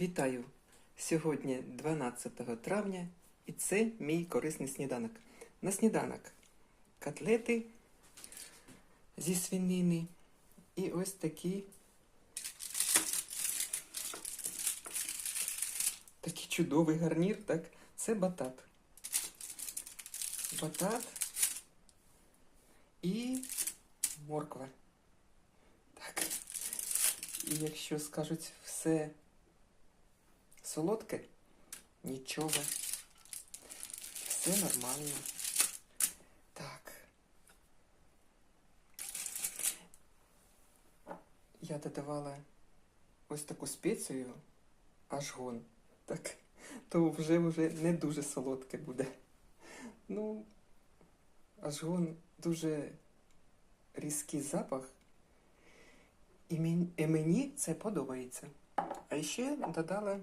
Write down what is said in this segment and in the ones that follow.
Вітаю! Сьогодні 12 травня і це мій корисний сніданок. На сніданок котлети зі свинини і ось такі такий чудовий гарнір, так? Це батат. Батат і морква. Так. І якщо скажуть все солодке, нічого. Все нормально. Так. Я додавала ось таку спецію ажгон. Так, то вже вже не дуже солодке буде. Ну, ажгон дуже різкий запах. І мені це подобається. А ще додала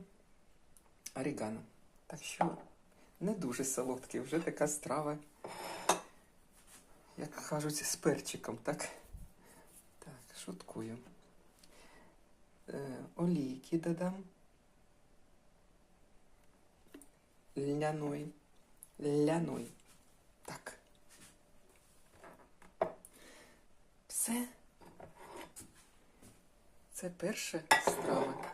орігано. Так що не дуже солодкий, вже така страва, як кажуть, з перчиком, так? Так, шуткую. Е, олійки додам. Ляной. Ляной. Так. Все. Це перша страва.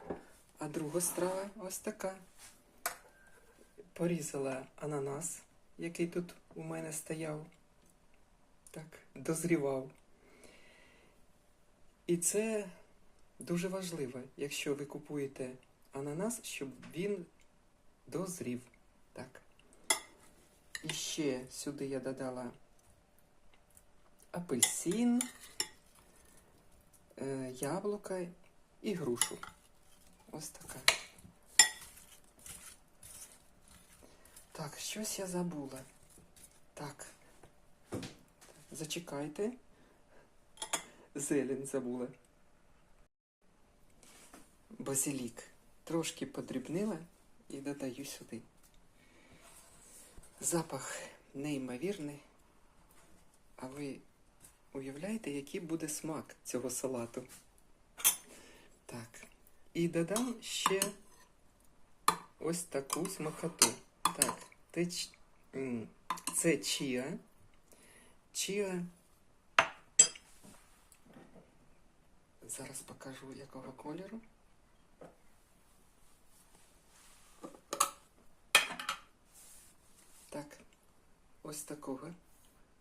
А друга страва ось така. Порізала ананас, який тут у мене стояв. Так, дозрівав. І це дуже важливо, якщо ви купуєте ананас, щоб він дозрів. Так. І ще сюди я додала апельсин, е, яблука і грушу. Ось така. Так, щось я забула. Так. Зачекайте. Зелень забула. Базилік. Трошки подрібнила і додаю сюди. Запах неймовірний. А ви уявляєте, який буде смак цього салату? І додам ще ось таку смакоту. Так, це, ч- м, це чіа. Чіа. Зараз покажу якого кольору. Так, ось такого.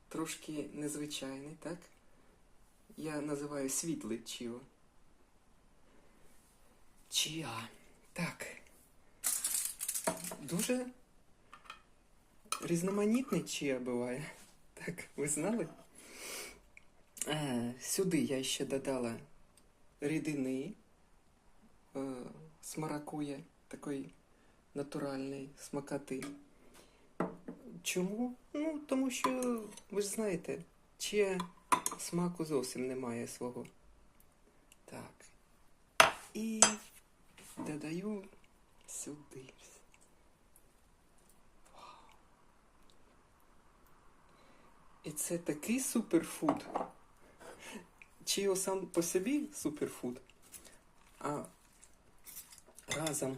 Трошки незвичайний, так? Я називаю світлий чіо. Чіа. Так. Дуже різноманітний чіа буває. Так, ви знали? Е, сюди я ще додала рідини е, з маракуя, такої натуральної смакоти. Чому? Ну, тому що, ви ж знаєте, чия смаку зовсім немає свого. Так. І додаю сюди. І це такий суперфуд. Чіо сам по собі суперфуд, а разом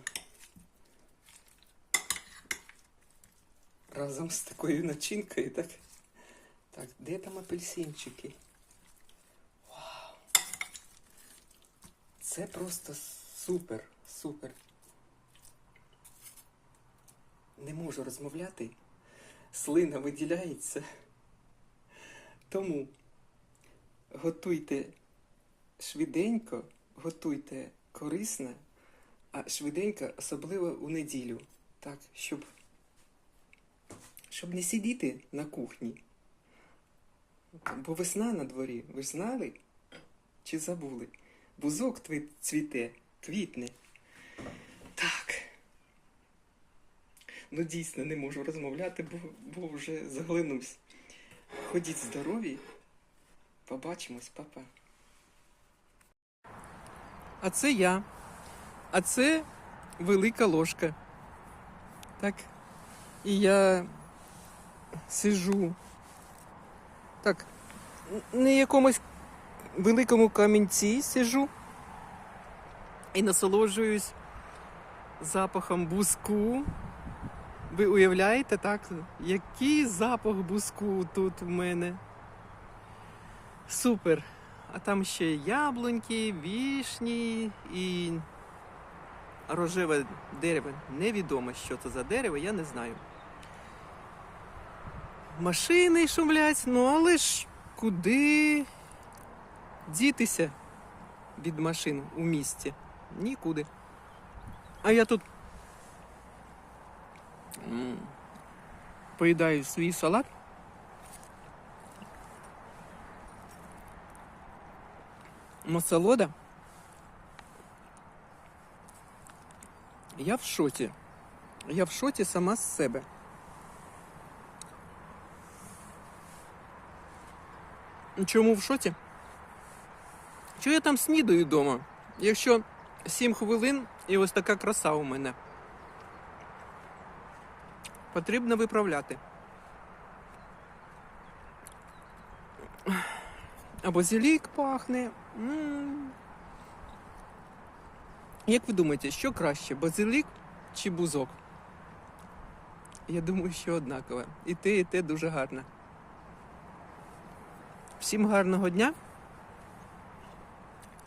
разом з такою начинкою, так? Так, де там апельсинчики? Вау! Це просто супер, супер. Не можу розмовляти. Слина виділяється. Тому готуйте швиденько, готуйте корисно, а швиденько, особливо у неділю. Так, щоб щоб не сидіти на кухні. Бо весна на дворі, ви ж знали? Чи забули? Бузок цвіте, квітне. Так. Ну, дійсно, не можу розмовляти, бо, бо вже заглинусь. Ходіть здорові. Побачимось, папа. А це я. А це велика ложка. Так. І я сижу. Так, на якомусь великому камінці сижу і насолоджуюсь запахом буску. Ви уявляєте, так? Який запах буску тут в мене? Супер! А там ще яблуньки, вішні і рожеве дерево. Невідомо, що це за дерево, я не знаю. Машини шумлять, ну але ж куди дітися від машин у місті? Нікуди. А я тут поїдаю свій салат. Насолода. Я в шоці. Я в шоці сама з себе. Чому в шоці? Що я там снідаю вдома? Якщо 7 хвилин і ось така краса у мене. Потрібно виправляти. А базилік пахне. Як ви думаєте, що краще, базилік чи бузок? Я думаю, що однакове. І те, і те дуже гарно. Всім гарного дня.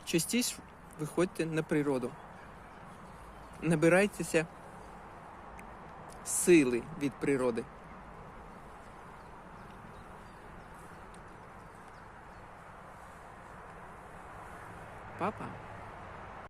Частіше виходьте на природу. Набирайтеся сили від природи. Папа.